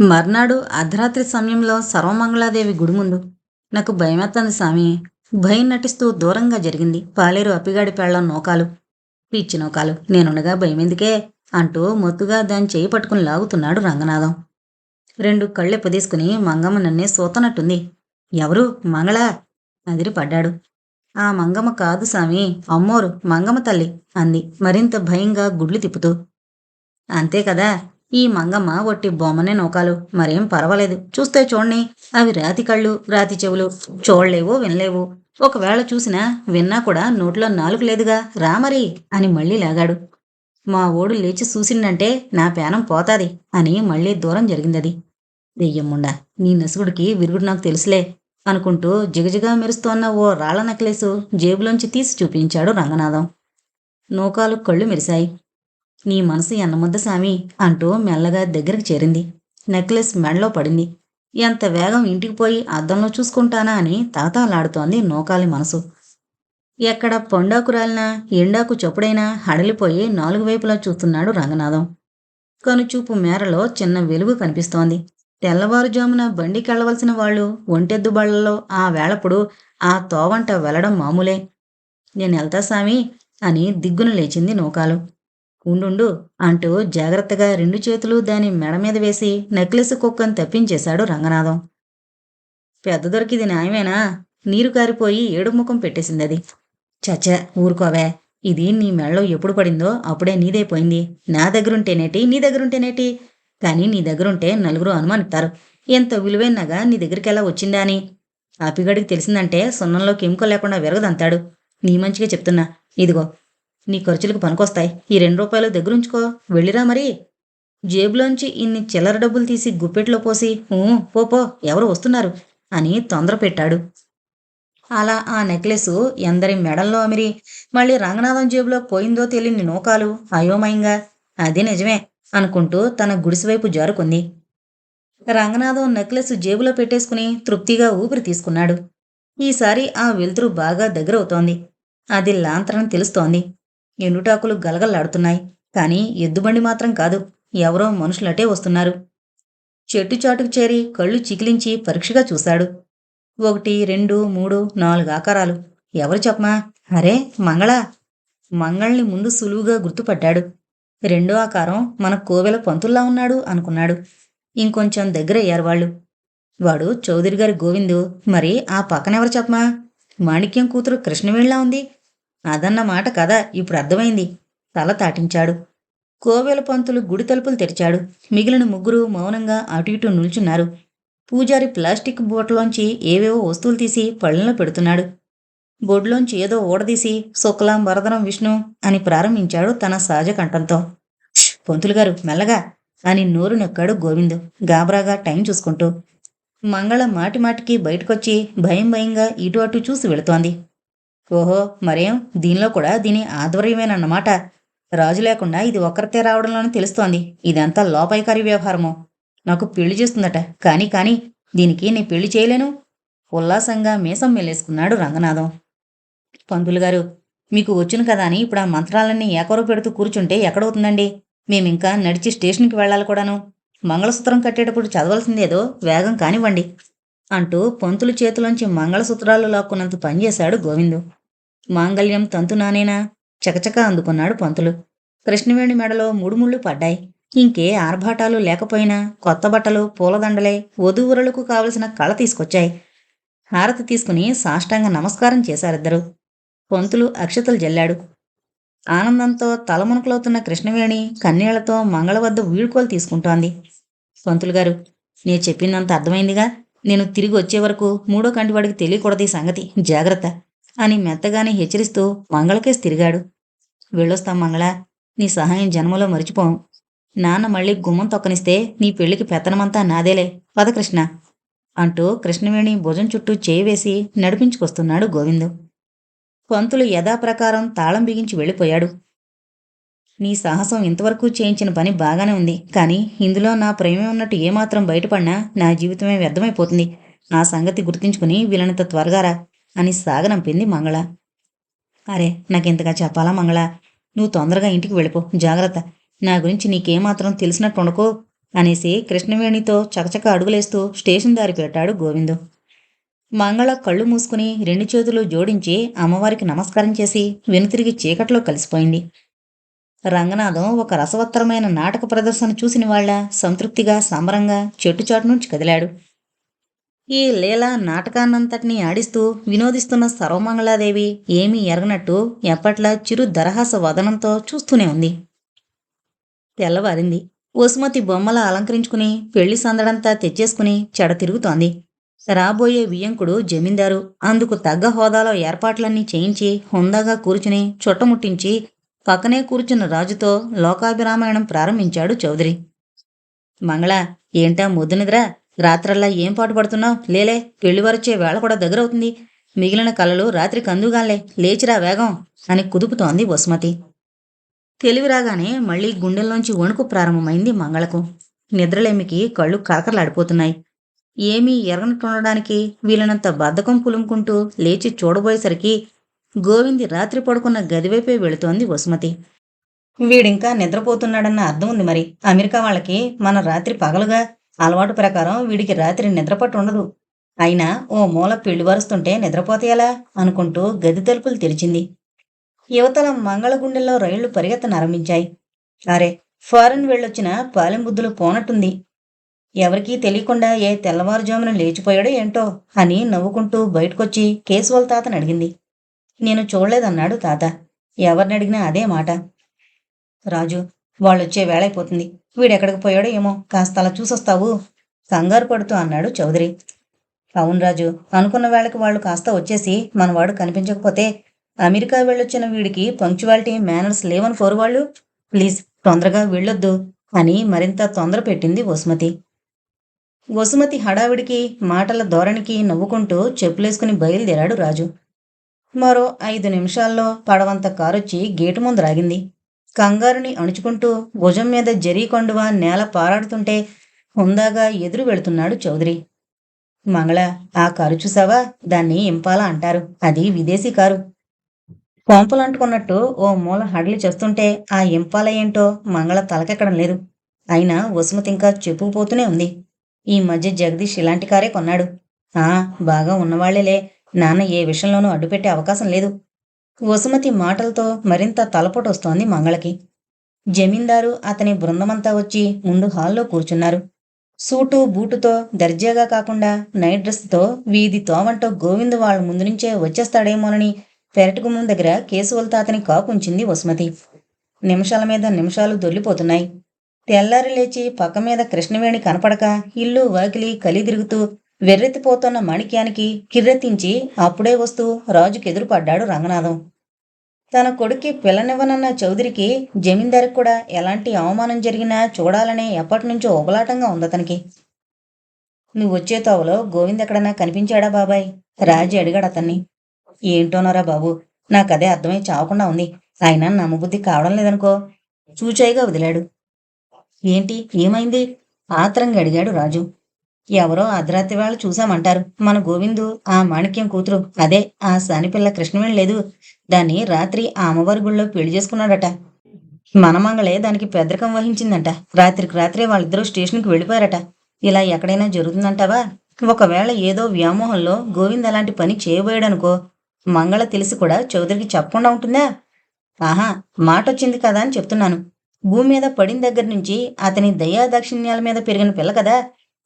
మర్నాడు అర్ధరాత్రి సమయంలో సర్వమంగళాదేవి గుడి ముందు నాకు భయమెత్తంది స్వామి భయం నటిస్తూ దూరంగా జరిగింది. పాలేరు అప్పిగాడి పెళ్ళం నోకాలు. పిచ్చి నోకాలు. నేనుండగా భయమెందుకే? అంటూ మొత్తుగా దాన్ని చేయి పట్టుకుని లాగుతున్నాడు రంగనాథం. రెండు కళ్ళు పొదీసుకుని మంగమ్మ నన్నే సూతనట్టుంది. ఎవరు? మంగళ? అదిరి పడ్డాడు. ఆ మంగమ్మ కాదు స్వామి అమ్మోరు మంగమ్మ తల్లి అంది మరింత భయంగా గుడ్లు తిప్పుతూ. అంతే కదా? ఈ మంగమ్మ ఒట్టి బొమ్మనే నూకాలు. మరేం పర్వాలేదు. చూస్తే చూడండి అవి రాతి కళ్ళు రాతి చెవులు. చూడలేవు వినలేవు. ఒకవేళ చూసినా విన్నా కూడా నోట్లో నాలుగు లేదుగా. రా మరి అని మళ్ళీ లాగాడు. మా ఓడు లేచి చూసిండంటే నా పేనం పోతాది అని మళ్ళీ దూరం జరిగిందది. దెయ్యమ్ముండా నీ నసుగుడికి విరుగుడు నాకు తెలుసులే అనుకుంటూ జిగజిగా మెరుస్తోన్న ఓ రాళ్ళ నెక్లెసు జేబులోంచి తీసి చూపించాడు రంగనాథం. నూకాలు కళ్ళు మెరిశాయి. నీ మనసు ఎన్నముద్ద సామి అంటూ మెల్లగా దగ్గరికి చేరింది. నెక్లెస్ మెడలో పడింది. ఎంత వేగం ఇంటికి పోయి అద్దంలో చూసుకుంటానా అని తాతాలాడుతోంది నూకాలి మనసు. ఎక్కడ పొండాకురాలినా ఎండాకు చొప్పుడైనా హడలిపోయి నాలుగు వైపులా చూస్తున్నాడు రంగనాథం. కనుచూపు మేరలో చిన్న వెలుగు కనిపిస్తోంది. తెల్లవారుజామున బండికెళ్ళవలసిన వాళ్ళు ఒంటెద్దు బళ్ళలో ఆ వేళప్పుడు ఆ తోవంట వెళ్ళడం మామూలే. నేను వెళ్తా సామి అని దిగ్గున లేచింది నూకాలు. ఉండుండు అంటూ జాగ్రత్తగా రెండు చేతులు దాని మెడ మీద వేసి నెక్లెస్ కుక్కను తప్పించేశాడు రంగనాథం. పెద్ద దొరికిది న్యాయమేనా? నీరు కారిపోయి ఏడు ముఖం పెట్టేసింది అది చచ్చ ఊరుకోవే. ఇది నీ మెడలో ఎప్పుడు పడిందో అప్పుడే నీదైపోయింది నా దగ్గరుంటేనేటి నీ దగ్గరుంటేనేటి? కానీ నీ దగ్గరుంటే నలుగురు అనుమానిస్తారు ఎంత విలువైనగా నీ దగ్గరికి ఎలా వచ్చిందా అని. అపిగడికి తెలిసిందంటే సున్నంలో కెమికల్ లేకుండా విరగదంతాడు. నీ మంచిగా చెప్తున్నా. ఇదిగో నీ ఖర్చులకు పనికొస్తాయి. ఈ రెండు రూపాయలు దగ్గరుంచుకో. వెళ్ళిరా మరి. జేబులోంచి ఇన్ని చిల్లర డబ్బులు తీసి గుప్పెట్లో పోసి ఊ పో పో ఎవరు వస్తున్నారు అని తొందర పెట్టాడు. అలా ఆ నెక్లెస్ ఎందరి మెడల్లో అమిరి మళ్ళీ రంగనాథం జేబులో పోయిందో తెలియని నూకాలు అయోమయంగా. అది నిజమే అనుకుంటూ తన గుడిసెవైపు జారుకుంది. రంగనాథం నెక్లెస్ జేబులో పెట్టేసుకుని తృప్తిగా ఊపిరి తీసుకున్నాడు. ఈసారి ఆ వెలుతురు బాగా దగ్గరవుతోంది. అది లాంతరం తెలుస్తోంది. ఎండుటాకులు గలగల్లాడుతున్నాయి. కానీ ఎద్దుబండి మాత్రం కాదు. ఎవరో మనుషులటే వస్తున్నారు. చెట్టు చాటుకు చేరి కళ్ళు చికిలించి పరీక్షగా చూశాడు. ఒకటి రెండు మూడు నాలుగు ఆకారాలు. ఎవరు చెప్పమా? అరే మంగళ! మంగళని ముందు సులువుగా గుర్తుపట్టాడు. రెండో ఆకారం మన కోవెల పంతుల్లా ఉన్నాడు అనుకున్నాడు. ఇంకొంచెం దగ్గరయ్యారు వాళ్ళు. వాడు చౌదరి గారి గోవిందు. మరి ఆ పక్కనెవరు చెప్పమా? మాణిక్యం కూతురు కృష్ణవేణిలా ఉంది. అదన్న మాట కదా ఇప్పుడు అర్థమైంది. తల తాటించాడు. కోవెల పంతులు గుడి తలుపులు తెరిచాడు. మిగిలిన ముగ్గురు మౌనంగా అటు ఇటు నిల్చున్నారు. పూజారి ప్లాస్టిక్ బోట్లోంచి ఏవేవో వస్తువులు తీసి పళ్ళలో పెడుతున్నాడు. బొడ్లోంచి ఏదో ఊడదీసి శుక్లాం వరదనం విష్ణు అని ప్రారంభించాడు తన సహజ కంఠంతో. పంతులు గారు మెల్లగా అని నోరు నొక్కాడు గోవిందు. గాబరాగా టైం చూసుకుంటూ. మంగళ మాటి మాటికి బయటకొచ్చి భయం భయంగా ఇటు అటు చూసి వెళుతోంది. ఓహో మరేం? దీనిలో కూడా దీని ఆధ్వర్యమేనన్నమాట. రాజు లేకుండా ఇది ఒక్కరితే రావడంలోనే తెలుస్తోంది. ఇదంతా లోపాయికారి వ్యవహారము. నాకు పెళ్ళి చేస్తుందట. కానీ కానీ దీనికి నీ పెళ్ళి చేయలేను. ఉల్లాసంగా మీసం మెల్లేసుకున్నాడు రంగనాథం. పంతులు గారు మీకు వచ్చును కదా అని ఇప్పుడు ఆ మంత్రాలన్నీ ఏకరో పెడుతూ కూర్చుంటే ఎక్కడవుతుందండి? మేమింకా నడిచి స్టేషన్కి వెళ్ళాలి కూడాను. మంగళసూత్రం కట్టేటప్పుడు చదవాల్సిందేదో వేగం కానివ్వండి. అంటూ పంతులు చేతిలోంచి మంగళసూత్రాలు లాక్కున్నంత పనిచేశాడు గోవిందు. మాంగళ్యం తంతునానేనా చకచక అందుకున్నాడు పంతులు. కృష్ణవేణి మెడలో ముడుముళ్ళు పడ్డాయి. ఇంకే ఆర్భాటాలు లేకపోయినా కొత్త బట్టలు పూలదండలే వధూవరులకు కావలసిన కళ తీసుకొచ్చాయి. హారతి తీసుకుని సాష్టాంగ నమస్కారం చేశారిద్దరు. పంతులు అక్షతలు జల్లాడు. ఆనందంతో తలమునకలవుతున్న కృష్ణవేణి కన్నీళ్ళతో మంగళ వద్ద వీడుకోలు తీసుకుంటోంది. పంతులు గారు నేను చెప్పిందంత అర్థమైందిగా? నేను తిరిగి వచ్చే వరకు మూడో కంటివాడికి తెలియకూడదు ఈ సంగతి. జాగ్రత్త. అని మెత్తగానే హెచ్చరిస్తూ మంగళకేసి తిరిగాడు. వెళ్ళొస్తాం మంగళ. నీ సహాయం జన్మలో మరిచిపోం. నాన్న మళ్ళీ గుమ్మం తొక్కనిస్తే నీ పెళ్ళికి పెత్తనమంతా నాదేలే. పదకృష్ణ అంటూ కృష్ణవేణి భుజం చుట్టూ చేయి వేసి నడిపించుకొస్తున్నాడు గోవిందు. పంతులు యథాప్రకారం తాళం బిగించి వెళ్ళిపోయాడు. నీ సాహసం ఇంతవరకు చేయించిన పని బాగానే ఉంది. కానీ ఇందులో నా ప్రేమే ఉన్నట్టు ఏమాత్రం బయటపడినా నా జీవితమే వ్యర్థమైపోతుంది. ఆ సంగతి గుర్తించుకుని వీలనంత త్వరగా రా అని సాగనంపింది మంగళ. అరే నాకింతగా చెప్పాలా మంగళ? నువ్వు తొందరగా ఇంటికి వెళ్ళిపో. జాగ్రత్త. నా గురించి నీకేమాత్రం తెలిసినట్టు ఉండకో అనేసి కృష్ణవేణితో చకచక అడుగులేస్తూ స్టేషన్ దారి పెట్టాడు గోవిందు. మంగళ కళ్ళు మూసుకుని రెండు చేతులు జోడించి అమ్మవారికి నమస్కారం చేసి వెనుతిరిగి చీకట్లో కలిసిపోయింది. రంగనాథం ఒక రసవత్తరమైన నాటక ప్రదర్శన చూసిన వాళ్ళ సంతృప్తిగా సంబరంగా చెట్టుచాటు నుంచి కదిలాడు. ఈ లీల నాటకాన్నంతటినీ ఆడిస్తూ వినోదిస్తున్న సర్వమంగళాదేవి ఏమీ ఎరగనట్టు ఎప్పట్లా చిరు దరహాస వదనంతో చూస్తూనే ఉంది. తెల్లవారింది. వసుమతి బొమ్మల అలంకరించుకుని పెళ్ళి సందడంతా తెచ్చేసుకుని చెడ తిరుగుతోంది. రాబోయే వియ్యంకుడు జమీందారు అందుకు తగ్గ హోదాలో ఏర్పాట్లన్నీ చేయించి హుందాగా కూర్చుని చుట్టముట్టించి పక్కనే కూర్చున్న రాజుతో లోకాభిరామాయణం ప్రారంభించాడు చౌదరి. మంగళ ఏంటా ముద్దునిద్ర రాత్రల్లా ఏం పాటు పడుతున్నావు? లేలే పెళ్ళివారొచ్చే వేళ కూడా దగ్గరవుతుంది. మిగిలిన కలలు రాత్రి కందుగాలే లేచిరా వేగం అని కుదుపుతోంది వసుమతి. తెలివి రాగానే మళ్ళీ గుండెల్లోంచి వణుకు ప్రారంభమైంది మంగళకు. నిద్రలేమికి కళ్ళు కరకరలాడిపోతున్నాయి. ఏమీ ఎరగనట్టుండడానికి వీలైనంత బద్ధకం పులుముకుంటూ లేచి చూడబోయేసరికి గోవింది రాత్రి పడుకున్న గదివైపే వెళుతోంది వసుమతి. వీడింకా నిద్రపోతున్నాడన్న అర్థం ఉంది మరి. అమెరికా వాళ్ళకి మన రాత్రి పగలుగా అలవాటు ప్రకారం వీడికి రాత్రి నిద్రపట్టు ఉండదు. అయినా ఓ మూల పెళ్ళి వరుస్తుంటే నిద్రపోతేయలా అనుకుంటూ గది తలుపులు తెరిచింది. యువతల మంగళగుండెల్లో రైళ్ళు పరిగెత్తనారంభించాయి అరే ఫారెన్ వెళ్ళొచ్చిన పాలెంబుద్ధులు పోనట్టుంది. ఎవరికీ తెలియకుండా ఏ తెల్లవారుజామున లేచిపోయాడో ఏంటో అని నవ్వుకుంటూ బయటకొచ్చి కేశవల్ తాతని అడిగింది. నేను చూడలేదన్నాడు తాత. ఎవరిని అడిగినా అదే మాట. రాజు వాళ్ళొచ్చే వేళైపోతుంది వీడెక్కడికి పోయాడో ఏమో కాస్త అలా చూసొస్తావు. కంగారు పడుతూ అన్నాడు చౌదరి. అవును రాజు అనుకున్న వేళకి వాళ్ళు కాస్త వచ్చేసి మనవాడు కనిపించకపోతే అమెరికా వెళ్ళొచ్చిన వీడికి పంక్చువాలిటీ మేనర్స్ లేవని కోరువాళ్ళు ప్లీజ్ తొందరగా వెళ్ళొద్దు అని మరింత తొందర పెట్టింది వసుమతి. వసుమతి హడావిడికి మాటల ధోరణికి నవ్వుకుంటూ చెప్పులేసుకుని బయలుదేరాడు రాజు. మరో ఐదు నిమిషాల్లో పడవంత కారొచ్చి గేటు ముందు రాగింది. కంగారుని అణుచుకుంటూ భుజం మీద జరీ కొండువా నేల పారాడుతుంటే హుందాగా ఎదురు వెళుతున్నాడు చౌదరి. మంగళ ఆ కారు చూసావా? దాన్ని ఇంపాల అంటారు. అది విదేశీ కారు. కొంపలంటుకున్నట్టు ఓ మూల హడలి చేస్తుంటే ఆ ఇంపాల ఏంటో మంగళ తలకెక్కడం లేదు. అయినా వసుమతి ఇంకా చెప్పుకుపోతూనే ఉంది. ఈ మధ్య జగదీష్ ఇలాంటి కారే కొన్నాడు. ఆ బాగా ఉన్నవాళ్ళేలే. నాన్న ఏ విషయంలోనూ అడ్డుపెట్టే అవకాశం లేదు. వసుమతి మాటలతో మరింత తలపోటొస్తోంది మంగళకి. జమీందారు అతని బృందమంతా వచ్చి ముందు హాల్లో కూర్చున్నారు. సూటు బూటుతో దర్జాగా కాకుండా నైట్ డ్రెస్తో వీధి తోవంటో గోవింద్ వాళ్ళ ముందు నుంచే వచ్చేస్తాడేమోనని పెరటిగుమ్మం దగ్గర కేసువలతో అతని కాపుంచింది వసుమతి. నిమిషాల మీద నిమిషాలు దొల్లిపోతున్నాయి తెల్లారి లేచి పక్క మీద కృష్ణవేణి కనపడక ఇల్లు వాకిలి కలిదిరుగుతూ వెర్రెత్తిపోతున్న మాణిక్యానికి కిర్రెత్తించి అప్పుడే వస్తూ రాజుకెదురుపడ్డాడు రంగనాథం. తన కొడుక్కి పిల్లనివ్వనన్న చౌదరికి జమీందారికి కూడా ఎలాంటి అవమానం జరిగినా చూడాలనే ఎప్పటినుంచో ఉబలాటంగా ఉందతనికి నువ్వు వచ్చే తోవలో గోవింద్ ఎక్కడన్నా కనిపించాడా బాబాయ్? రాజు అడిగాడు అతన్ని. ఏంటోనరా బాబు నాకదే అర్థమై చావకుండా ఉంది. ఆయన నమ్మబుద్ధి కావడం లేదనుకో చూచాయిగా వదిలాడు. ఏంటి ఏమైంది? ఆత్రంగా అడిగాడు రాజు. ఎవరో అర్ధరాత్రి వాళ్ళు చూశామంటారు. మన గోవిందు ఆ మాణిక్యం కూతురు. అదే ఆ సానిపిల్ల కృష్ణవేణి లేదు. దాన్ని రాత్రి ఆ అమ్మవారి గుళ్ళో పెళ్ళి చేసుకున్నాడట. మన మంగళే దానికి పెద్దరికం వహించిందంట. రాత్రికి రాత్రే వాళ్ళిద్దరూ స్టేషన్కి వెళ్ళిపోయారట. ఇలా ఎక్కడైనా జరుగుతుందంటావా? ఒకవేళ ఏదో వ్యామోహంలో గోవింద్ అలాంటి పని చేయబోయాడనుకో మంగళ తెలిసి కూడా చౌదరికి చెప్పకుండా ఉంటుందా? ఆహా మాట వచ్చింది కదా అని చెప్తున్నాను. భూమి మీద పడిన దగ్గర నుంచి అతని దయా దాక్షిణ్యాల మీద పెరిగిన పిల్ల కదా.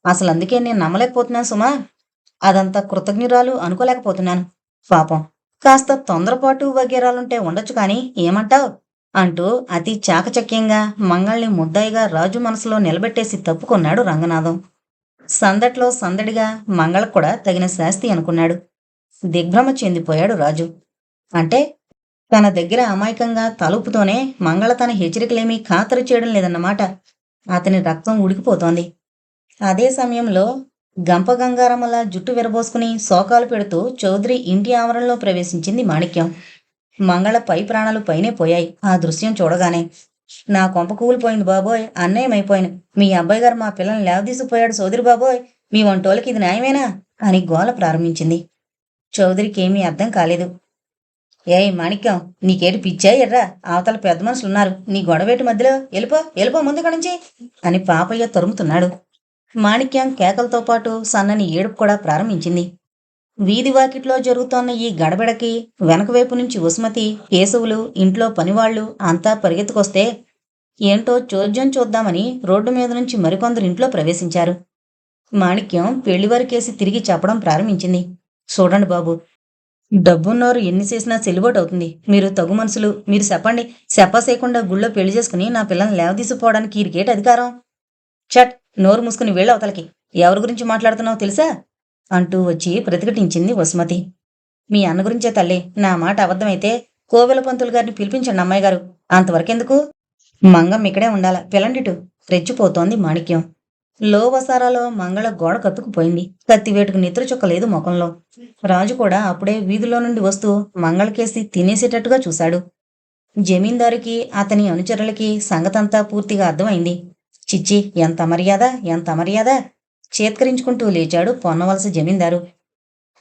అసలు అందుకే నేను నమ్మలేకపోతున్నాను సుమా. అదంతా కృతజ్ఞురాలు అనుకోలేకపోతున్నాను. పాపం. కాస్త తొందరపాటు వగేరాలుంటే ఉండొచ్చు కానీ ఏమంటావ్? అంటూ అతి చాకచక్యంగా మంగళని ముద్దాయిగా రాజు మనసులో నిలబెట్టేసి తప్పుకున్నాడు రంగనాథం. సందట్లో సందడిగా మంగళకు కూడా తగిన శాస్తి అనుకున్నాడు. దిగ్భ్రమ చెందిపోయాడు రాజు. అంటే తన దగ్గర అమాయకంగా తలుపుతోనే మంగళ తన హెచ్చరికలేమీ ఖాతరు చేయడం లేదన్నమాట. అతని రక్తం ఉడికిపోతోంది. అదే సమయంలో గంప గంగారమ్మల జుట్టు విరబోసుకుని శోకాలు పెడుతూ చౌదరి ఇంటి ఆవరణలో ప్రవేశించింది మాణిక్యం. మంగళ పై ప్రాణాలు పైనే పోయాయి. ఆ దృశ్యం చూడగానే నా కొంప కూలిపోయింది బాబోయ్ అన్యాయమైపోయాను మీ అబ్బాయి గారు మా పిల్లల్ని లేవదీసిపోయాడు సోదరి బాబోయ్ మీ వంటోళ్ళకి ఇది న్యాయమేనా? అని గోల ప్రారంభించింది. చౌదరికి ఏమీ అర్థం కాలేదు. ఏయ్ మాణిక్యం నీకేటి పిచ్చా ఎర్రా? అవతల పెద్ద మనుషులు ఉన్నారు నీ గొడవేటి మధ్యలో? వెళ్ళిపో వెళ్ళిపో ముందు ఇక్కడి నుంచి అని పాపయ్య తరుముతున్నాడు. మాణిక్యం కేకలతో పాటు సన్నని ఏడుపు కూడా ప్రారంభించింది. వీధి వాకిట్లో జరుగుతోన్న ఈ గడబిడకి వెనకవైపు నుంచి ఉస్మతి కేశవులు ఇంట్లో పనివాళ్ళు అంతా పరిగెత్తుకొస్తే ఏంటో చోద్యం చూద్దామని రోడ్డు మీద నుంచి మరికొందరు ఇంట్లో ప్రవేశించారు. మాణిక్యం పెళ్ళివారికేసి తిరిగి చెప్పడం ప్రారంభించింది. చూడండి బాబు డబ్బున్నోరు ఎన్ని చేసినా సెలిబోట్ అవుతుంది మీరు తగు మనుషులు మీరు చెప్పండి చెప్పసేయకుండా గుళ్ళో పెళ్ళి చేసుకుని నా పిల్లల్ని లేవదీసిపోవడానికి ఈరికేటి అధికారం? చట్ నోరు మూసుకుని వెళ్ళి అవతలకి. ఎవరి గురించి మాట్లాడుతున్నావు తెలుసా? అంటూ వచ్చి ప్రతిఘటించింది వసుమతి. మీ అన్న గురించే తల్లి నా మాట అబద్ధమైతే కోవెల పంతులు గారిని పిలిపించండి అమ్మాయి గారు. అంతవరకెందుకు? మంగం ఇక్కడే ఉండాల పిలండిటు రెచ్చిపోతోంది మాణిక్యం. లోవసారాలో మంగళ గోడ కత్తుకుపోయింది. కత్తివేటుకు నిద్ర చుక్కలేదు ముఖంలో. రాజు కూడా అప్పుడే వీధిలో నుండి వస్తూ మంగళకేసి తినేసేటట్టుగా చూశాడు. జమీందారుకి అతని అనుచరులకి సంగతంతా పూర్తిగా అర్థమైంది. చిచ్చి ఎంత మర్యాద ఎంత మర్యాద? చేత్కరించుకుంటూ లేచాడు పొన్నవలస జమీందారు.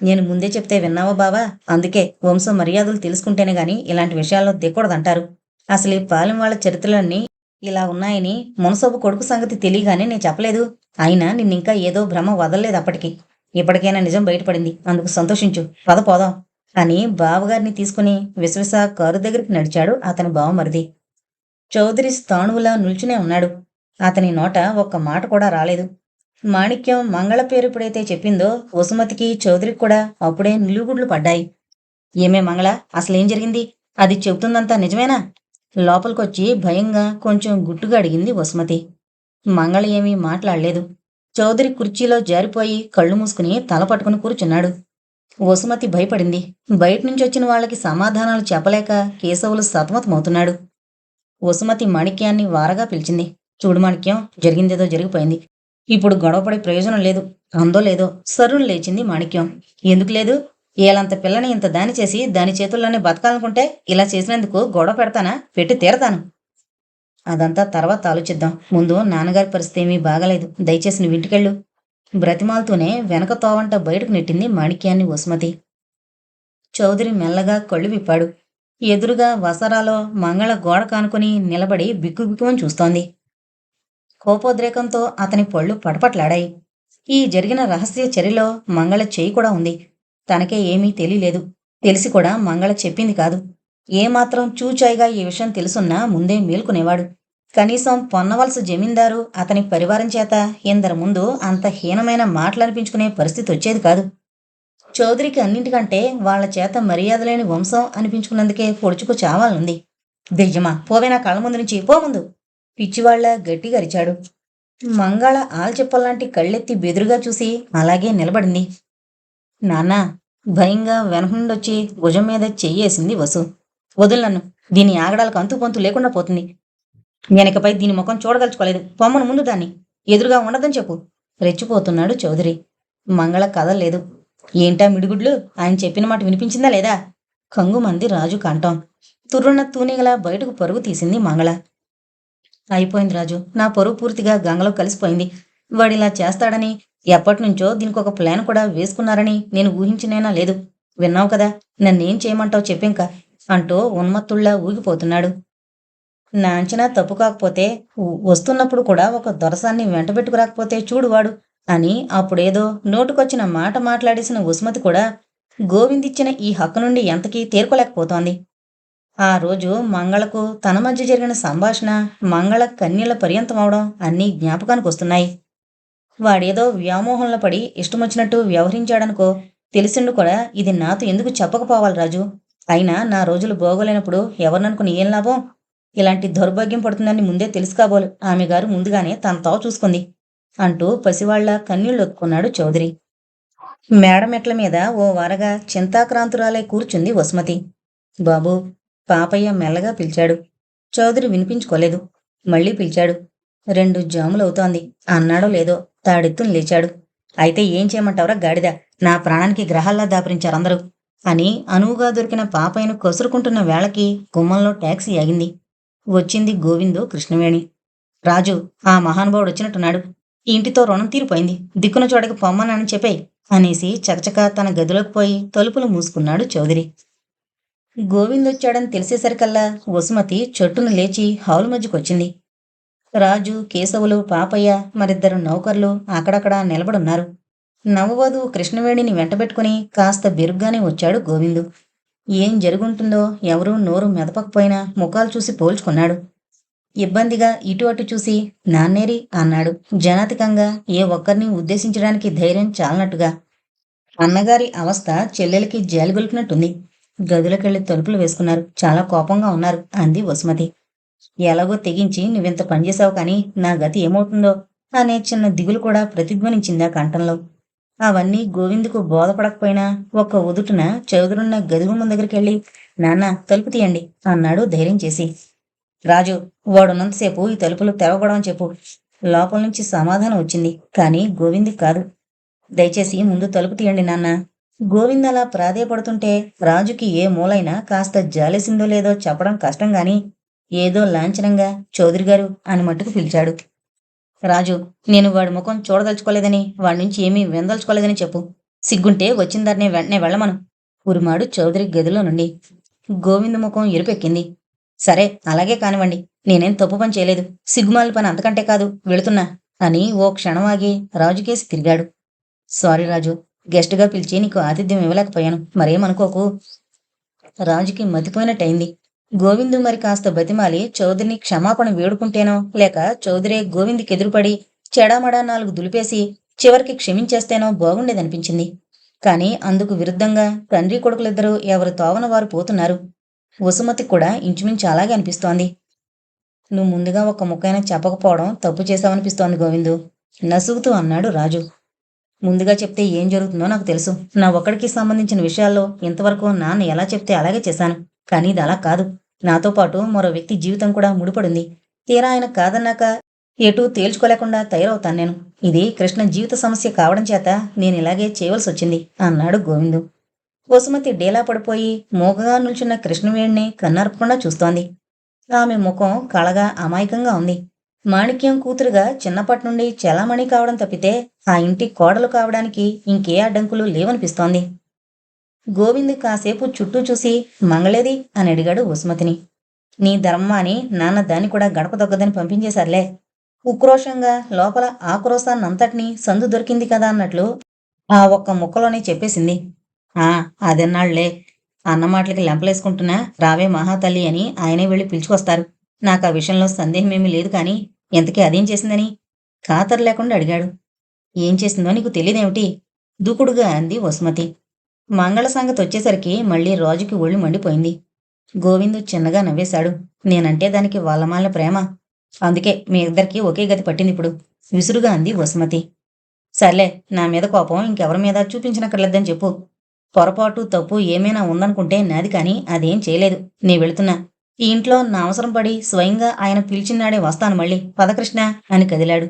నేను ముందే చెప్తే విన్నావా బావా? అందుకే వంశం మర్యాదలు తెలుసుకుంటేనే గాని ఇలాంటి విషయాల్లో దిక్కూడదంటారు అసలు ఈ పాలెం వాళ్ళ చరిత్రలన్నీ ఇలా ఉన్నాయని మునసబు కొడుకు సంగతి తెలియగానే నేను చెప్పలేదు. అయినా నిన్నింకా ఏదో భ్రమ వదలలేదు అప్పటికి. ఇప్పటికైనా నిజం బయటపడింది. అందుకు సంతోషించు. పద పోదాం అని బావగారిని తీసుకుని విశ్వస కారు దగ్గరికి నడిచాడు అతని బావమరిది. చౌదరి స్థాణువులా నిల్చునే ఉన్నాడు. అతని నోట ఒక్క మాట కూడా రాలేదు. మాణిక్యం మంగళ పేరు ఎప్పుడైతే చెప్పిందో వసుమతికి చౌదరికి కూడా అప్పుడే నిలుగుడ్లు పడ్డాయి. ఏమే మంగళ అసలేం జరిగింది? అది చెబుతుందంతా నిజమేనా? లోపలికొచ్చి భయంగా కొంచెం గుట్టుగా అడిగింది వసుమతి. మంగళ ఏమీ మాట్లాడలేదు. చౌదరి కుర్చీలో జారిపోయి కళ్ళు మూసుకుని తల పట్టుకుని కూర్చున్నాడు. వసుమతి భయపడింది. బయట నుంచి వచ్చిన వాళ్ళకి సమాధానాలు చెప్పలేక కేశవులు సతమతమవుతున్నాడు. వసుమతి మాణిక్యాన్ని వారగా పిలిచింది. చూడు మాణిక్యం జరిగిందేదో జరిగిపోయింది. ఇప్పుడు గొడవపడే ప్రయోజనం లేదు అందో లేదో సరును లేచింది మాణిక్యం. ఎందుకు లేదు? ఏలంత పిల్లని ఇంత దాని చేసి దాని చేతుల్లోనే బతకాలనుకుంటే ఇలా చేసినందుకు గొడవ పెడతానా? పెట్టి తీరతాను. అదంతా తర్వాత ఆలోచిద్దాం. ముందు నాన్నగారి పరిస్థితి ఏమీ బాగలేదు. దయచేసి నువ్వు ఇంటికెళ్ళు. వెనక తోవంట బయటకు నెట్టింది మాణిక్యాన్ని వసుమతి చౌదరి మెల్లగా కళ్ళు విప్పాడు. ఎదురుగా వసరాలో మంగళ గోడ కానుకొని నిలబడి బిక్కుబిక్కుమని చూస్తోంది. కోపోద్రేకంతో అతని పళ్ళు పటపట్లాడాయి ఈ జరిగిన రహస్య చర్యలో మంగళ చేయి కూడా ఉంది. తనకే ఏమీ తెలియలేదు. తెలిసి కూడా మంగళ చెప్పింది కాదు. ఏమాత్రం చూచాయిగా ఈ విషయం తెలుసున్నా ముందే మేల్కొనేవాడు. కనీసం పొన్నవలస జమీందారు అతని పరివారం చేత ఇందరి ముందు అంత హీనమైన మాటలనిపించుకునే పరిస్థితి వచ్చేది కాదు. చౌదరికి అన్నింటికంటే వాళ్ళ చేత మర్యాద లేని వంశం అనిపించుకున్నందుకే పొడుచుకు చావాలనుంది. దెయ్యమా పోవే నా కళ్ళ ముందు నుంచి పో ముందు. పిచ్చివాళ్ళ గట్టిగా అరిచాడు. మంగళ ఆల్చెప్పల్లాంటి కళ్ళెత్తి బెదురుగా చూసి అలాగే నిలబడింది. నాన్నా భయంగా వెనకుండొచ్చి భుజం మీద చెయ్యేసింది వసు. వదులను దీని ఆగడాలకు అంతు పొంతు లేకుండా పోతుంది. వెనకపై దీని ముఖం చూడదలుచుకోలేదు. పొమ్మను ముందు దాన్ని. ఎదురుగా ఉండదని చెప్పు. రెచ్చిపోతున్నాడు చౌదరి. మంగళ కదల్లేదు. ఏంటా మిడిగుడ్లు? ఆయన చెప్పిన మాట వినిపించిందా లేదా? కంగుమంది రాజు కంఠం. తుర్రున తూనిగలా బయటకు పరుగు తీసింది మంగళ. అయిపోయింది రాజు. నా పరువు పూర్తిగా గంగలో కలిసిపోయింది. వాడిలా చేస్తాడని ఎప్పటినుంచో దీనికి ఒక ప్లాన్ కూడా వేసుకున్నారని నేను ఊహించినైనా లేదు. విన్నావు కదా నన్నేం చేయమంటావు చెప్పింక అంటూ ఉన్మత్తుల్లా ఊగిపోతున్నాడు. నా అంచనా తప్పు కాకపోతే వస్తున్నప్పుడు కూడా ఒక దొరసాన్ని వెంటబెట్టుకురాకపోతే చూడువాడు అని అప్పుడేదో నోటుకొచ్చిన మాట మాట్లాడేసిన ఉస్మతి కూడా గోవిందిచ్చిన ఈ హక్కు నుండి ఎంతకీ తేరుకోలేకపోతోంది. ఆ రోజు మంగళకు తన మధ్య జరిగిన సంభాషణ మంగళ కన్యల పర్యంతం అవడం అన్నీ జ్ఞాపకానికి వస్తున్నాయి వాడేదో వ్యామోహంలో పడి ఇష్టమొచ్చినట్టు వ్యవహరించాడనుకో తెలిసిండు కూడా ఇది నాతో ఎందుకు చెప్పకపోవాలి రాజు? అయినా నా రోజులు బాగోలేనప్పుడు ఎవరిననుకుని ఏం లాభం? ఇలాంటి దౌర్భాగ్యం పడుతుందని ముందే తెలుసు కాబోలు ఆమె గారు ముందుగానే తన తావ చూసుకుంది. అంటూ పసివాళ్ళ కన్నీళ్ళు ఒక్కున్నాడు చౌదరి. మేడమెట్ల మీద ఓ వారగా చింతాక్రాంతురాలై కూర్చుంది వసుమతి. బాబు పాపయ్య మెల్లగా పిలిచాడు. చౌదరి వినిపించుకోలేదు. మళ్ళీ పిలిచాడు. రెండు జాములవుతోంది. అన్నాడో లేదో తాడెత్తును లేచాడు. అయితే ఏం చేయమంటావురా గాడిద? నా ప్రాణానికి గ్రహాల్లా దాపరించారు అందరూ. అని అనువుగా దొరికిన పాపయ్యను కసురుకుంటున్న వేళకి గుమ్మంలో టాక్సీ ఆగింది. వచ్చింది గోవిందు కృష్ణవేణి. రాజు ఆ మహానుభావుడు వచ్చినట్టున్నాడు. ఇంటితో రుణం తీరిపోయింది. దిక్కున చోడకి పొమ్మనని చెప్పేయ్ అనేసి చకచక తన గదిలోకి పోయి తలుపులు మూసుకున్నాడు చౌదరి. గోవింద్ వచ్చాడని తెలిసేసరికల్లా వసుమతి చెట్టును లేచి హాలు మధ్యకొచ్చింది. రాజు కేశవులు పాపయ్య మరిద్దరు నౌకర్లు అక్కడక్కడ నిలబడున్నారు. నవవధువు కృష్ణవేణిని వెంటబెట్టుకుని కాస్త బెరుగ్గానే వచ్చాడు గోవిందు. ఏం జరుగుంటుందో ఎవరూ నోరు మెదపకపోయినా ముఖాలు చూసి పోల్చుకున్నాడు. ఇబ్బందిగా ఇటు అటు చూసి నాన్నేరి అన్నాడు. జనాతికంగా ఏ ఒక్కరిని ఉద్దేశించడానికి ధైర్యం చాలనట్టుగా. అన్నగారి అవస్థ చెల్లెలకి జాలిగొలిపినట్టుంది. గదిలోకెళ్ళి తలుపులు వేసుకున్నారు. చాలా కోపంగా ఉన్నారు అంది వసుమతి. ఎలాగో తెగించి నువ్వింత పనిచేశావు కానీ నా గతి ఏమవుతుందో? అనే చిన్న దిగులు కూడా ప్రతిధ్వనించింది ఆ కంఠంలో. అవన్నీ గోవిందుకు బోధపడకపోయినా ఒక్క ఉదుటున చౌదరున్న గదిగుమ్మం దగ్గరికి వెళ్ళి నాన్న తలుపు తీయండి అన్నాడు ధైర్యం చేసి. రాజు వాడున్నంతసేపు ఈ తలుపులు తెరవకూడమని చెప్పు. లోపల నుంచి సమాధానం వచ్చింది కానీ గోవింద్ కాదు. దయచేసి ముందు తలుపు తీయండి నాన్న. గోవింద్ అలా ప్రాధేయపడుతుంటే రాజుకి ఏ మూలైనా కాస్త జాలేసిందో లేదో చెప్పడం కష్టం గాని ఏదో లాంఛనంగా చౌదరి గారు అని మట్టుకు పిలిచాడు. రాజు నేను వాడి ముఖం చూడదలుచుకోలేదని వాడి నుంచి ఏమీ వినదలుచుకోలేదని చెప్పు. సిగ్గుంటే వచ్చిన వెంటనే వెళ్ళమను ఉరిమాడు చౌదరి గదిలో నుండి. గోవింద ముఖం ఎరుపెక్కింది సరే అలాగే కానివ్వండి నేనేం తప్పు పని చేయలేదు. సిగ్గుమాల పని అంతకంటే కాదు వెళుతున్నా అని ఓ క్షణం ఆగి రాజుకేసి తిరిగాడు. సారీ రాజు గెస్ట్గా పిలిచి నీకు ఆతిథ్యం ఇవ్వలేకపోయాను. మరేమనుకోకు? రాజుకి మతిపోయినట్టయింది గోవిందు మరి కాస్త బతిమాలి చౌదరిని క్షమాపణ వేడుకుంటేనో లేక చౌదరే గోవిందుకి ఎదురుపడి చెడామడా నాలుగు దులిపేసి చివరికి క్షమించేస్తేనో బాగుండేదనిపించింది. కాని అందుకు విరుద్ధంగా తండ్రి కొడుకులిద్దరూ ఎవరి తోవన వారు పోతున్నారు. వసుమతి కూడా ఇంచుమించు అలాగే అనిపిస్తోంది. నువ్వు ముందుగా ఒక ముక్కైనా చెప్పకపోవడం తప్పు చేశావనిపిస్తోంది గోవిందు. నసుగుతూ అన్నాడు రాజు. ముందుగా చెప్తే ఏం జరుగుతుందో నాకు తెలుసు. నా ఒక్కడికి సంబంధించిన విషయాల్లో ఇంతవరకు నాన్న ఎలా చెప్తే అలాగే చేశాను. కానీ ఇది అలా కాదు. నాతో పాటు మరో వ్యక్తి జీవితం కూడా ముడిపడింది. తీరా ఆయన కాదన్నాక ఎటూ తేల్చుకోలేకుండా తయారవుతాను నేను. ఇది కృష్ణ జీవిత సమస్య కావడం చేత నేను ఇలాగే చేయవలసి వచ్చింది అన్నాడు గోవిందు. వసుమతి డేలా పడిపోయి మూగగా నిల్చున్న కృష్ణవేణిని కన్నార్పకుండా చూస్తోంది. ఆమె ముఖం కళగా అమాయకంగా ఉంది. మాణిక్యం కూతురుగా చిన్నప్పటి నుండి చెలామణి కావడం తప్పితే ఆ ఇంటి కోడలు కావడానికి ఇంకే అడ్డంకులు లేవనిపిస్తోంది. గోవింద్ కాసేపు చుట్టూ చూసి మంగళేది అని అడిగాడు వసుమతిని. నీ ధర్మ అని నాన్న దాన్ని కూడా గడప దొగ్గదని పంపించేశారులే. ఉక్రోషంగా లోపల ఆక్రోశాన్నంతటినీ సందు దొరికింది కదా అన్నట్లు ఆ ఒక్క ముక్కలోనే చెప్పేసింది. ఆ అదన్నాళ్ళే. అన్న మాటలకి లెంపలేసుకుంటున్నా రావే మహాతల్లి అని ఆయనే వెళ్ళి పిలుచుకొస్తారు. నాకు ఆ విషయంలో సందేహమేమీ లేదు కానీ ఎంతకీ అదేం చేసిందని ఖాతరు లేకుండా అడిగాడు. ఏం చేసిందో నీకు తెలియదేమిటి దూకుడుగా అంది వసుమతి. మంగళ సంగతి వచ్చేసరికి మళ్ళీ రాజుకి ఒళ్ళు మండిపోయింది. గోవిందు చిన్నగా నవ్వేశాడు. నేనంటే దానికి వాళ్ళమాల ప్రేమ. అందుకే మీ ఇద్దరికీ ఒకే గతి పట్టింది ఇప్పుడు విసురుగా అంది వసుమతి. సర్లే నా మీద కోపం ఇంకెవరి మీద చూపించనక్కర్లేదని చెప్పు. పొరపాటు తప్పు ఏమైనా ఉందనుకుంటే నాది కానీ అదేం చేయలేదు. నీ వెళుతున్నా. ఈ ఇంట్లో నా అవసరం పడి స్వయంగా ఆయన పిలిచినాడే వస్తాను మళ్ళీ. పదకృష్ణ అని కదిలాడు.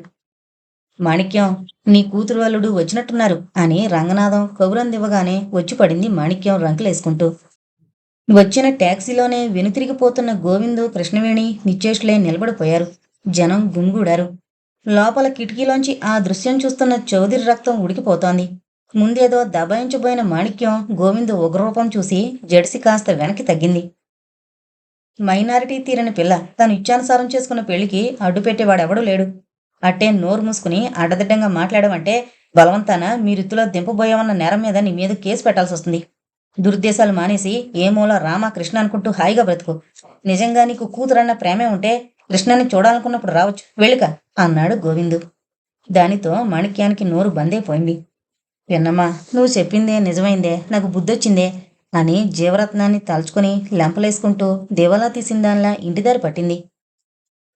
మాణిక్యం నీ కూతురు అల్లుడు వచ్చినట్టున్నారు అని రంగనాథం కబురందివ్వగానే వచ్చి పడింది మాణిక్యం రంకులేసుకుంటూ. వచ్చిన ట్యాక్సీలోనే వెనుతిరిగిపోతున్న గోవిందు కృష్ణవేణి నిశ్చేష్లే నిలబడిపోయారు. జనం గుమిగూడారు. లోపల కిటికీలోంచి ఆ దృశ్యం చూస్తున్న చౌదరి రక్తం ఉడికిపోతోంది. ముందేదో దబాయించబోయిన మాణిక్యం గోవిందు ఉగ్రరూపం చూసి జెడ్సి కాస్త వెనక్కి తగ్గింది. మైనారిటీ తీరని పిల్ల తను ఇచ్చానుసారం చేసుకున్న పెళ్ళికి అడ్డుపెట్టేవాడెవడూ లేడు. అట్టే నోరు మూసుకుని అడ్డదిడ్డంగా మాట్లాడమంటే బలవంతాన మీరిత్తులో దింపబోయామన్న నేరం మీద నీ మీద కేసు పెట్టాల్సి వస్తుంది. దురుద్దేశాలు మానేసి ఏమోలా రామ కృష్ణ అనుకుంటూ హాయిగా బ్రతుకు. నిజంగా నీకు కూతురన్న ప్రేమే ఉంటే కృష్ణని చూడాలనుకున్నప్పుడు రావచ్చు. వెళ్ళిక అన్నాడు గోవిందు. దానితో మాణిక్యానికి నోరు బందే పోయింది. విన్నమ్మా నువ్వు చెప్పిందే నిజమైందే నాకు బుద్ధొచ్చిందే. అని జీవరత్నాన్ని తలుచుకుని లెంపలేసుకుంటూ దేవలా తీసిన దానిలా ఇంటిదారి పట్టింది.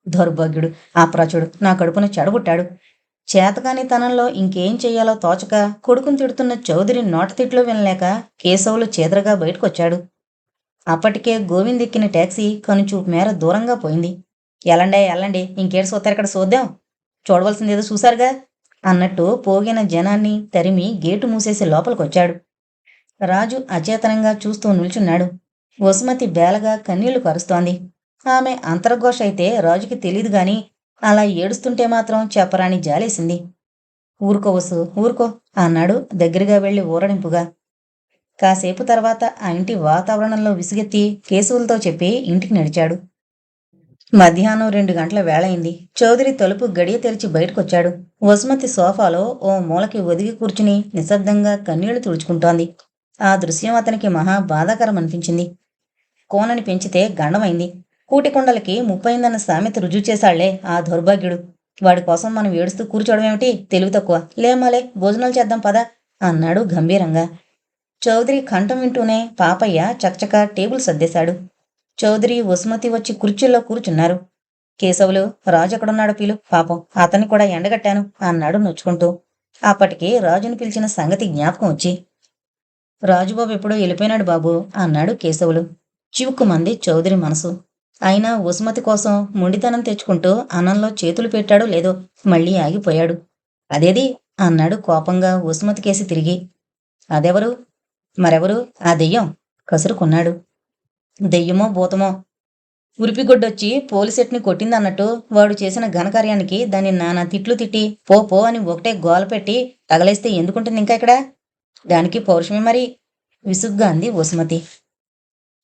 దౌర్భాగ్యుడు ఆప్రాచుడు నా కడుపున చెడగొట్టాడు. చేతకాని తనంలో ఇంకేం చెయ్యాలో తోచక కొడుకుని తిడుతున్న చౌదరి నోటతిట్లో వినలేక కేశవులు చేదరగా బయటకొచ్చాడు. అప్పటికే గోవింద్ ఎక్కిన ట్యాక్సీ కనుచూపు మేర దూరంగా పోయింది. ఎల్లండే ఎల్లండి ఇంకేడు సోతారు ఇక్కడ చూద్దాం చూడవలసిందేదో చూశారుగా అన్నట్టు పోగిన జనాన్ని తరిమి గేటు మూసేసి లోపలికొచ్చాడు. రాజు అచేతనంగా చూస్తూ నిల్చున్నాడు. వసుమతి బేలగా కన్నీళ్ళు కరుస్తోంది. ఆమె అంతర్ఘోష అయితే రాజుకి తెలియదు గాని అలా ఏడుస్తుంటే మాత్రం చెప్పరాని జాలేసింది. ఊరుకో వసు ఊరుకో అన్నాడు దగ్గరగా వెళ్ళి ఊరడింపుగా. కాసేపు తర్వాత ఆ ఇంటి వాతావరణంలో విసుగెత్తి కేశవులతో చెప్పి ఇంటికి నడిచాడు. మధ్యాహ్నం రెండు గంటల వేళయింది. చౌదరి తలుపు గడియ తెరిచి బయటకొచ్చాడు. వసుమతి సోఫాలో ఓ మూలకి ఒదిగి కూర్చుని నిశ్శబ్దంగా కన్నీళ్ళు తుడుచుకుంటోంది. ఆ దృశ్యం అతనికి మహా బాధాకరం అనిపించింది కోనని పెంచితే గండమైంది. కూటికొండలకి ముప్పైందన్న సామెత రుజువు చేశాళ్ళే ఆ దౌర్భాగ్యుడు. వాడి కోసం మనం ఏడుస్తూ కూర్చోవడం ఏమిటి? తెలివి తక్కువ. లేమాలే భోజనాలు చేద్దాం పదా అన్నాడు గంభీరంగా. చౌదరి కంఠం వింటూనే పాపయ్య చకచక టేబుల్ సర్దేశాడు. చౌదరి వసుమతి వచ్చి కుర్చీల్లో కూర్చున్నారు. కేశవులు రాజు ఎక్కడున్నాడు పిలు పాపం అతన్ని కూడా ఎండగట్టాను అన్నాడు నొచ్చుకుంటూ. అప్పటికి రాజుని పిలిచిన సంగతి జ్ఞాపకం వచ్చి రాజుబాబు ఎప్పుడో వెళ్ళిపోయినాడు బాబు అన్నాడు కేశవులు. చివుక్కుమంది చౌదరి మనసు. అయినా ఉసుమతి కోసం మొండితనం తెచ్చుకుంటూ అన్నంలో చేతులు పెట్టాడో లేదో మళ్ళీ ఆగిపోయాడు. అదేది? అన్నాడు కోపంగా ఉసుమతికేసి తిరిగి. అదెవరు? మరెవరు? ఆ దెయ్యం? కసురుకున్నాడు. దెయ్యమో భూతమో? ఉరిపిగొడ్డొచ్చి పోలీసెట్ని కొట్టిందన్నట్టు వాడు చేసిన ఘనకార్యానికి దాన్ని నానా తిట్లు తిట్టి పో పో అని ఒకటే గోల పెట్టి తగలేస్తే ఎందుకుంటుంది ఇంకా ఇక్కడ? దానికి పౌరుషమే మరి విసుగ్గా అంది వసుమతి.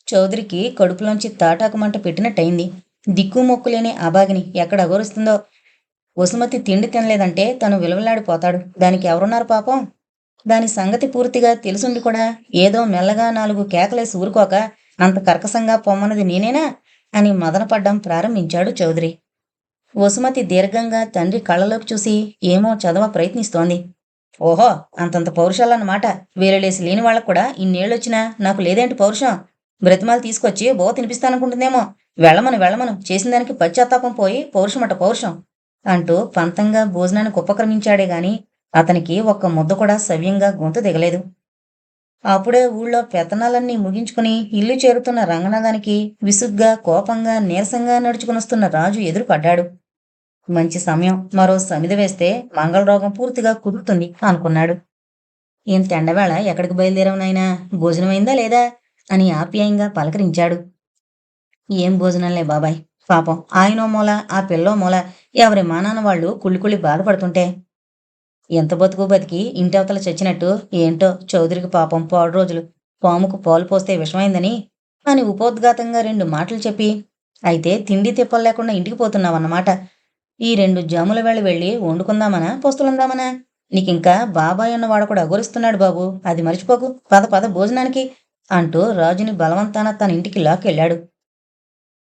చౌదరికి కడుపులోంచి తాటాకు మంట పెట్టినట్టయింది. దిక్కు మొక్కులేని అబాగిని ఎక్కడ అగోరుస్తుందో? వసుమతి తిండి తినలేదంటే తను విలవలాడిపోతాడు. దానికి ఎవరున్నారు పాపం? దాని సంగతి పూర్తిగా తెలుసుండి కూడా ఏదో మెల్లగా నాలుగు కేకలేసి ఊరుకోక అంత కర్కసంగా పొమ్మన్నది నేనేనా? అని మదనపడ్డం ప్రారంభించాడు చౌదరి. వసుమతి దీర్ఘంగా తండ్రి కళ్ళలోకి చూసి ఏమో చదవ ప్రయత్నిస్తోంది. ఓహో అంతంత పౌరుషాలన్నమాట. వేరేలేసి లేని వాళ్ళకు కూడా ఇన్నేళ్ళొచ్చినా నాకు లేదేంటి పౌరుషం? బ్రతిమాలు తీసుకొచ్చి బో తినిపిస్తాననుకుంటుందేమో. వెళ్ళమను వెళ్ళమను. చేసిన దానికి పశ్చాత్తాపం పోయి పౌరుషమట పౌరుషం అంటూ పంతంగా భోజనానికి ఉపక్రమించాడే గాని అతనికి ఒక్క ముద్ద కూడా సవ్యంగా గొంతు దిగలేదు. అప్పుడే ఊళ్ళో పెత్తనాలన్నీ ముగించుకుని ఇల్లు చేరుతున్న రంగనాథానికి విసుగ్గా కోపంగా నీరసంగా నడుచుకునొస్తున్న రాజు ఎదురుపడ్డాడు. మంచి సమయం. మరో సమిద వేస్తే మంగళరోగం పూర్తిగా కుదురుతుంది అనుకున్నాడు. ఈయన తెండవేళ ఎక్కడికి బయలుదేరావు నాయనా? భోజనమైందా లేదా? అని ఆప్యాయంగా పలకరించాడు. ఏం భోజనంలే బాబాయ్? పాపం ఆయనో మూల ఆ పిల్లో మూల ఎవరి మానాన్న వాళ్ళు కుళ్ళి కుళ్ళి బాధపడుతుంటే. ఎంత బతుకు బతికి ఇంటవతల చచ్చినట్టు ఏంటో చౌదరికి పాపం పాడు రోజులు. పాముకు పాలు పోస్తే విషమైందని అని ఉపోద్ఘాతంగా రెండు మాటలు చెప్పి అయితే తిండి తిప్పలు లేకుండా ఇంటికి పోతున్నావన్నమాట. ఈ రెండు జాముల వేళ వెళ్ళి వండుకుందామనా పోస్తులుందామనా? నీకింకా బాబాయ్ అన్నవాడు కూడా అగురుస్తున్నాడు బాబు. అది మర్చిపోకు. పద పద భోజనానికి అంటూ రాజుని బలవంతాన తన ఇంటికి లాక్కెళ్ళాడు.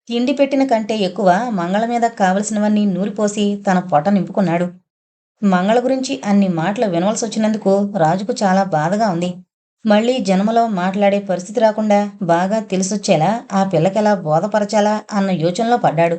తిండి పెట్టిన కంటే ఎక్కువ మంగళ మీద కావలసినవన్నీ నూరిపోసి తన పొట్ట నింపుకున్నాడు. మంగళ గురించి అన్ని మాటలు వినవలసి వచ్చినందుకు రాజుకు చాలా బాధగా ఉంది. మళ్ళీ జన్మలో మాట్లాడే పరిస్థితి రాకుండా బాగా తెలిసొచ్చేలా ఆ పిల్లకెలా బోధపరచాలా అన్న యోచనలో పడ్డాడు.